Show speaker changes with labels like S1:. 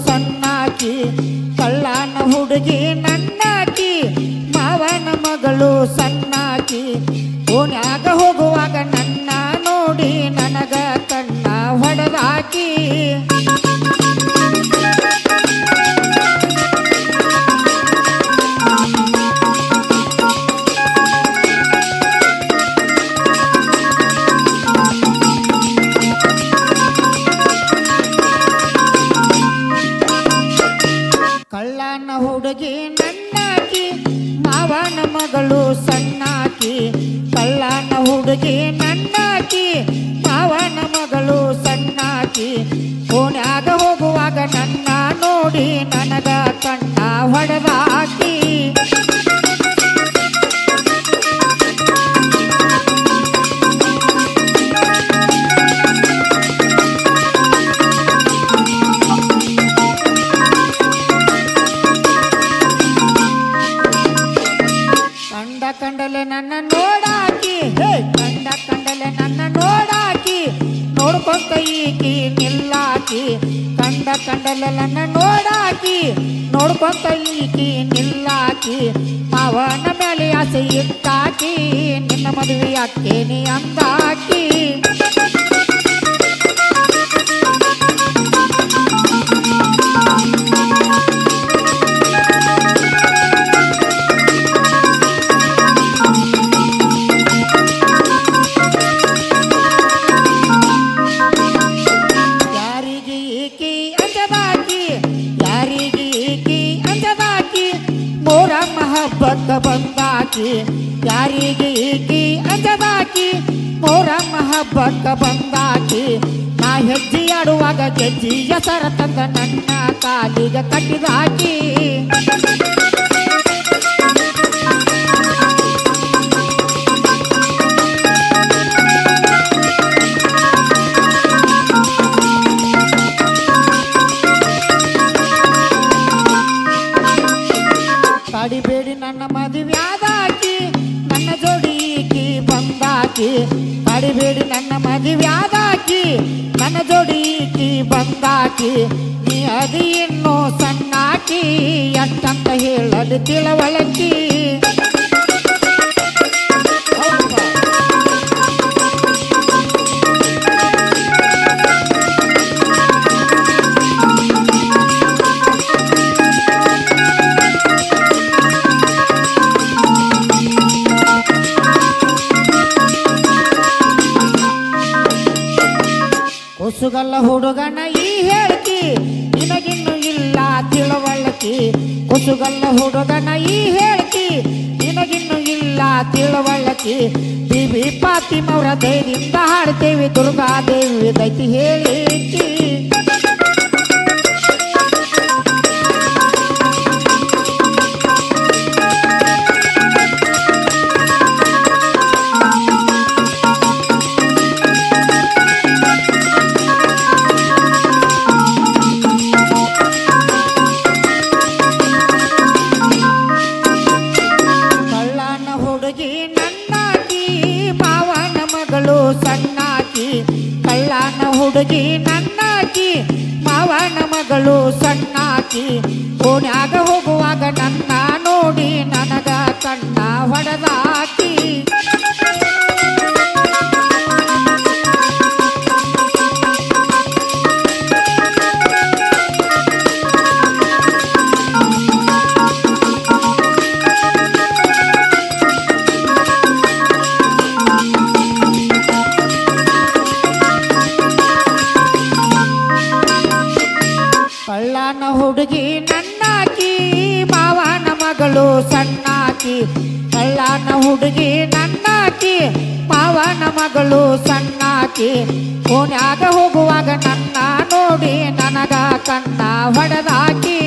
S1: ಸಣ್ಣಾಕಿ ಕಳ್ಳನ ಹುಡುಗಿ ನನ್ನಾಕಿ ಮಾವನ ಮಗಳು ಸಣ್ಣಾಕಿ ಓನಾಗ ಹೋಗುವಾಗ ಕಳ್ಳನ ಹುಡುಗಿ ನನ್ನಾಕಿ ಮಾವನ ಮಗಳು ಸಣ್ಣಾಕಿ. ಓಣ್ಯಾಗ ಹೋಗುವಾಗ ನನ್ನ ನೋಡಿ ನನಗ ಕಣ್ಣ ಹೊಡೆದಾಕಿ ಕಂಡಲೆ ನನ್ನ ನೋಡಾಕಿ ಕಂಡ ಕಂಡಲೆ ನನ್ನ ನೋಡಾಕಿ ನೋಡ್ಕೊಂತ ಈಕಿ ನಿಲ್ಲಾಕಿ ಕಂಡ ಕಂಡಲೆ ನನ್ನ ನೋಡಾಕಿ ನೋಡ್ಕೊಂತ ಈಕಿ ನಿಲ್ಲಾಕಿ ಅವನ ಮೇಲೆ ಆಸೆ ಇಟ್ಟಾಕಿ ನಿನ್ನ ಮದುವೆ ಅಕ್ಕೇನಿ ಅಂದಾಕಿ. ಈಕಿ ಅಂಜದಾಕಿ ಯಾರಿಗೆ ಈಕಿ ಅಂಜದಾಕಿ ಮೋರ ಮಹಬ್ಬತ್ತ ಬಂದಾಕಿ, ಯಾರಿಗೆ ಈಕಿ ಬಾಕಿ ಮೋರ ಮಹಬ್ಬತ್ತ ಬಂದಾಕಿ, ನಾ ಹೆಜ್ಜೆ ಆಡುವಾಗ ಗೆಜ್ಜಿಯ ಸರ ತಂದ ನನ್ನ ಕಾಲಿಗೆ ಕಟ್ಟಿದಾಕಿ. ಬಂದಾಕಿ ಕಾಡಿಬೇಡಿ ನನ್ನ ಮದುವ್ಯಾದಾಕಿ ನನ್ನ ಜೋಡಿ ಈಕಿ ಬಂದಾಕಿ ನೀ ಅದು ಇನ್ನೂ ಸಣ್ಣಾಕಿ ಎಷ್ಟಂತ ಹೇಳಲು ತಿಳವಳಕಿ ಕುಸುಗಲ್ಲ ಹುಡುಗನ ಈ ಹೇಳ್ತಿ ನಿನಗಿನ್ನು ಇಲ್ಲ ತಿಳುವಳಕಿ. ಕುಸುಗಲ್ಲ ಹುಡುಗನ ಈ ಹೇಳ್ತಿ ನಿನಗಿನ್ನು ಇಲ್ಲ ತಿಳುವಳಕಿ. ಬಿಬಿ ಪಾತಿಮವರ ದೈವಿಂದ ಹಾಡ್ತೇವೆ. ದುರ್ಗಾದೇವಿ ದೈತಿ ಹೇಳಿಕಿ. ಹುಡುಗಿ ನನ್ನಾಕಿ ಮಾವನ ಮಗಳು ಸಣ್ಣಾಕಿ ಓಣ್ಯಾಗ ಹುಡುಗಿ ನನ್ನಾಕಿ, ಮಾವನ ಮಗಳು ಸಣ್ಣಾಕಿ, ಕಳ್ಳನ ಹುಡುಗಿ ನನ್ನಾಕಿ, ಮಾವನ ಮಗಳು ಸಣ್ಣಾಕಿ ಕೋನ್ಯಾಗ ಹೋಗುವಾಗ ನನ್ನ ನೋಡಿ ನನಗ ಕಣ್ಣ ಹೊಡೆದಾಕಿ.